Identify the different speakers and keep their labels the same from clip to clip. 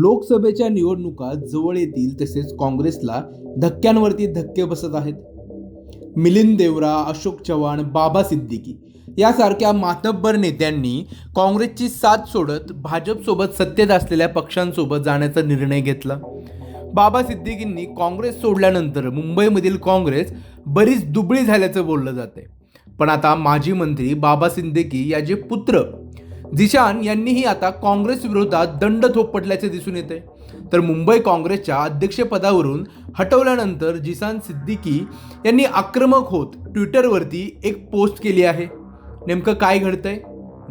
Speaker 1: लोकसभेच्या निवडणुका जवळ येतील तसेच काँग्रेसला धक्क्यांवरती धक्के बसत आहेत. मिलिंद देवरा अशोक चव्हाण बाबा सिद्दीकी यासारख्या मातब्बर नेत्यांनी काँग्रेसची साथ सोडत भाजपसोबत सत्तेत असलेल्या पक्षांसोबत जाण्याचा निर्णय घेतला. बाबा सिद्दीकींनी काँग्रेस सोडल्यानंतर मुंबईमधील काँग्रेस बरीच दुबळी झाल्याचं बोललं जाते पण आता माजी मंत्री बाबा सिद्दीकी याचे पुत्र जिशान यांनीही आता काँग्रेस विरोधात दंड थोपटल्याचे दिसून येते. तर मुंबई काँग्रेसच्या अध्यक्षपदावरून हटवल्यानंतर जिसान सिद्दीकी यांनी आक्रमक होत ट्विटरवरती एक पोस्ट केली आहे. नेमकं काय घडतंय?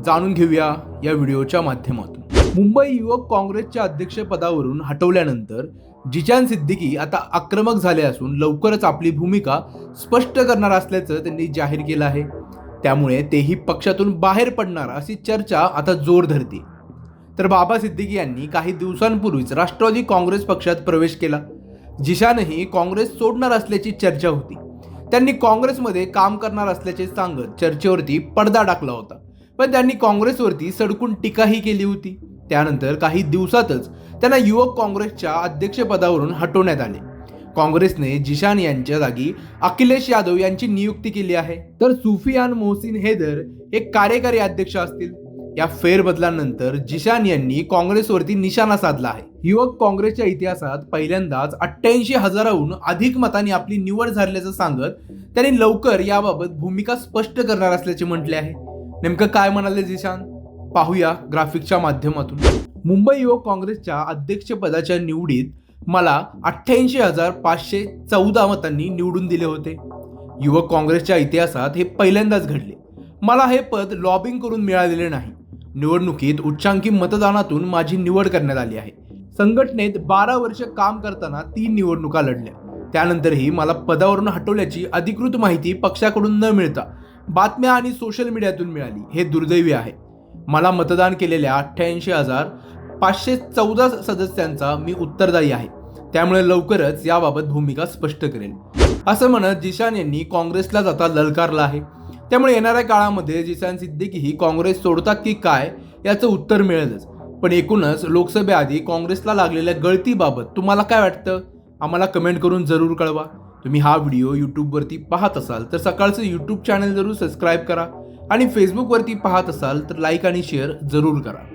Speaker 1: जाणून घेऊया या व्हिडिओच्या माध्यमातून. मुंबई युवक काँग्रेसच्या अध्यक्षपदावरून हटवल्यानंतर जिशान सिद्दीकी आता आक्रमक झाले असून लवकरच आपली भूमिका स्पष्ट करणार असल्याचं त्यांनी जाहीर केलं आहे. त्यामुळे तेही पक्षातून बाहेर पडणार अशी चर्चा आता जोर धरते तर बाबा सिद्दीकी यांनी काही दिवसांपूर्वीच राष्ट्रवादी काँग्रेस पक्षात प्रवेश केला. जिशानही काँग्रेस सोडणार असल्याची चर्चा होती. त्यांनी काँग्रेसमध्ये काम करणार असल्याचे सांगत चर्चेवरती पडदा टाकला होता. पण त्यांनी काँग्रेसवरती सडकून टीकाही केली होती. त्यानंतर काही दिवसातच त्यांना युवक काँग्रेसच्या अध्यक्षपदावरून हटवण्यात आले. काँग्रेसने जिशान यांच्या जागी अखिलेश यादव यांची नियुक्ती केली आहे. तर सुफियान मोहसिन हेदर हे कार्यकारी अध्यक्ष असतील. या फेरबदलानंतर जिशान यांनी काँग्रेसवरती निशाणा साधला आहे. युवक काँग्रेसच्या इतिहासात पहिल्यांदाच अठ्ठ्याऐंशी हजाराहून अधिक मतांनी आपली निवड झाल्याचं सांगत त्यांनी लवकर याबाबत भूमिका स्पष्ट करणार असल्याचे म्हटले आहे. नेमकं काय म्हणाले जिशान? पाहूया ग्राफिकच्या माध्यमातून. मुंबई युवक काँग्रेसच्या अध्यक्षपदाच्या निवडीत मला अठ्ठ्याऐंशी हजार पाचशे चौदा मतांनी निवडून दिले होते. युवक काँग्रेसच्या इतिहासात हे पहिल्यांदाच घडले. मला हे पद लॉबिंग करून मिळालेले नाही. निवडणुकीत उच्चांकी मतदानातून माझी निवड करण्यात आली आहे. संघटनेत बारा वर्ष काम करताना तीन निवडणुका लढल्या. त्यानंतरही मला पदावरून हटवल्याची अधिकृत माहिती पक्षाकडून न मिळता बातम्या आणि सोशल मीडियातून मिळाली. हे दुर्दैवी आहे. मला मतदान केलेल्या अठ्ठ्याऐंशी हजार पाचशे चौदा सदस्यांचा मी उत्तरदायी आहे. त्यामुळे लवकरच याबाबत भूमिका स्पष्ट करेल. असं म्हणत जिशान यांनी काँग्रेसला जाता ललकारला आहे. त्यामुळे येणाऱ्या काळामध्ये जिशान सिद्दीकी ही काँग्रेस सोडतात की काय याचं उत्तर मिळेलच. पण एकूणच लोकसभेआधी काँग्रेसला लागलेल्या गळतीबाबत तुम्हाला काय वाटतं? आम्हाला कमेंट करून जरूर कळवा. तुम्ही हा व्हिडिओ यूट्यूबवरती पाहत असाल तर सकाळचं यूट्यूब चॅनल जरूर सबस्क्राईब करा आणि फेसबुकवरती पाहत असाल तर लाईक आणि शेअर जरूर करा.